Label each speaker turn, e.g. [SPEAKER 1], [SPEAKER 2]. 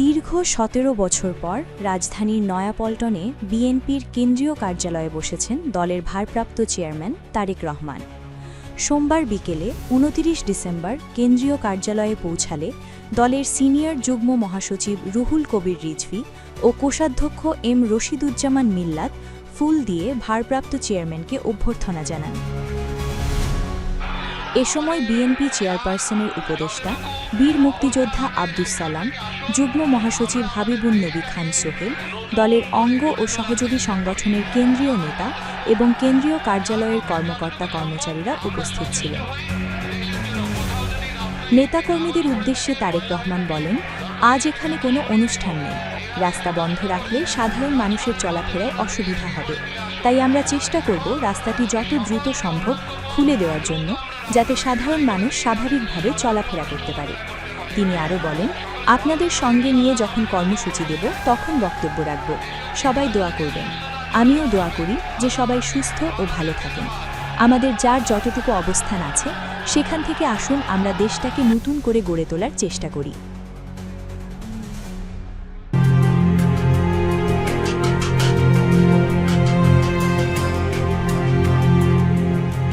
[SPEAKER 1] দীর্ঘ সতেরো বছর পর রাজধানীর নয়াপল্টনে বিএনপির কেন্দ্রীয় কার্যালয়ে বসেছেন দলের ভারপ্রাপ্ত চেয়ারম্যান তারেক রহমান। সোমবার বিকেলে উনতিরিশ ডিসেম্বর কেন্দ্রীয় কার্যালয়ে পৌঁছালে দলের সিনিয়র যুগ্ম মহাসচিব রুহুল কবির রিজভি ও কোষাধ্যক্ষ এম রশিদুজ্জামান মিল্লাত ফুল দিয়ে ভারপ্রাপ্ত চেয়ারম্যানকে অভ্যর্থনা জানান। এ সময় বিএনপি চেয়ারপারসনের উপদেষ্টা, বীর মুক্তিযোদ্ধা আব্দুস সালাম, যুগ্ম মহাসচিব হাবিবুন নবী খান সোহেল, দলের অঙ্গ ও সহযোগী সংগঠনের কেন্দ্রীয় নেতা এবং কেন্দ্রীয় কার্যালয়ের কর্মকর্তা কর্মচারীরা উপস্থিত ছিলেন। নেতাকর্মীদের উদ্দেশ্যে তারেক রহমান বলেন, আজ এখানে কোনো অনুষ্ঠান নেই। রাস্তা বন্ধ রাখলে সাধারণ মানুষের চলাফেরায় অসুবিধা হবে। তাই আমরা চেষ্টা করব রাস্তাটি যত দ্রুত সম্ভব খুলে দেওয়ার জন্য যাতে সাধারণ মানুষ স্বাভাবিকভাবে চলাফেরা করতে পারে। তিনি আরও বলেন, আপনাদের সঙ্গে নিয়ে যখন কর্মসূচি দেব, তখন বক্তব্য রাখব। সবাই দোয়া করবেন। আমিও দোয়া করি যে সবাই সুস্থ ও ভালো থাকেন। আমাদের যার যতটুকু অবস্থান আছে, সেখান থেকে আসুন আমরা দেশটাকে নতুন করে গড়ে তোলার চেষ্টা করি।